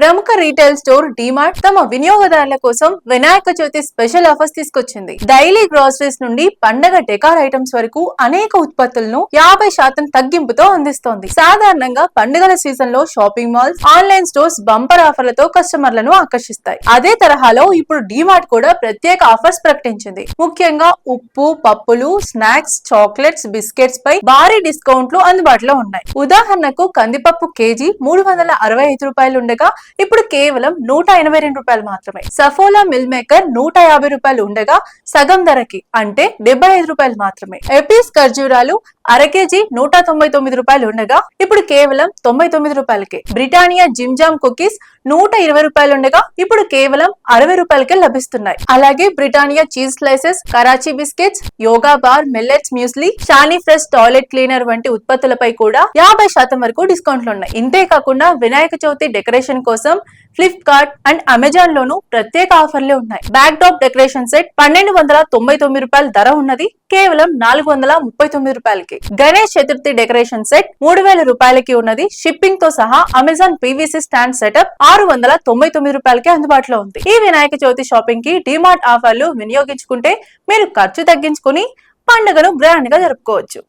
ప్రముఖ retail store DMart తమ వినియోగదారుల కోసం వినాయక చవితి స్పెషల్ ఆఫర్స్ తీసుకొచ్చింది. డైలీ గ్రాసరీస్ నుండి పండగ డెకార్ ఐటమ్స్ వరకు అనేక ఉత్పత్తులను యాభై శాతం తగ్గింపుతో అందిస్తోంది. సాధారణంగా పండుగల సీజన్లో shopping malls online stores bumper ఆఫర్లతో కస్టమర్లను ఆకర్షిస్తాయి. అదే తరహాలో ఇప్పుడు డిమార్ట్ కూడా ప్రత్యేక ఆఫర్స్ ప్రకటించింది. ముఖ్యంగా ఉప్పు పప్పులు స్నాక్స్ చాక్లెట్స్ బిస్కెట్స్ పై భారీ డిస్కౌంట్లు అందుబాటులో ఉన్నాయి. ఉదాహరణకు కందిపప్పు కేజీ మూడు వందల అరవై ఐదు రూపాయలు ఉండగా ఇప్పుడు కేవలం నూట ఎనభై రెండు రూపాయలు మాత్రమే. సఫోలా మిల్ మేకర్ నూట యాభై రూపాయలు ఉండగా సగం ధరకి అంటే డెబ్బై ఐదు రూపాయలు మాత్రమే. ఎపీస్ ఖర్జూరాలు అర కేజీ నూట తొంభై తొమ్మిది రూపాయలు ఉండగా ఇప్పుడు కేవలం తొంభై తొమ్మిది రూపాయలకే. బ్రిటానియా జిమ్ జామ్ కుకీస్ నూట ఇరవై రూపాయలు ఉండగా ఇప్పుడు కేవలం అరవై రూపాయలకే లభిస్తున్నాయి. అలాగే Britannia cheese slices Karachi biscuits Yoga Bar millets muesli Shani fresh toilet cleaner వంటి ఉత్పత్తులపై కూడా యాభై శాతం వరకు డిస్కౌంట్లు ఉన్నాయి. ఇంతే కాకుండా వినాయక చవితి డెకరేషన్ కోసం ఫ్లిప్కార్ట్ అండ్ అమెజాన్ లోను ప్రత్యేక ఆఫర్లు ఉన్నాయి. బ్యాక్ డ్రాప్ డెకరేషన్ సెట్ పన్నెండు వందల తొంభై తొమ్మిది రూపాయల ధర ఉన్నది కేవలం నాలుగు వందల ముప్పై తొమ్మిది రూపాయలకి. గణేష్ చతుర్థి డెకరేషన్ సెట్ మూడు వేల రూపాయలకి ఉన్నది. షిప్పింగ్తో సహా అమెజాన్ పీవీసీ స్టాండ్ సెటప్ ఆరు వందల తొంభై తొమ్మిది రూపాయలకి అందుబాటులో ఉంది. ఈ వినాయక చవితి షాపింగ్కి డిమార్ట్ ఆఫర్లు వినియోగించుకుంటే మీరు ఖర్చు తగ్గించుకుని పండుగను గ్రాండ్గా జరుపుకోవచ్చు.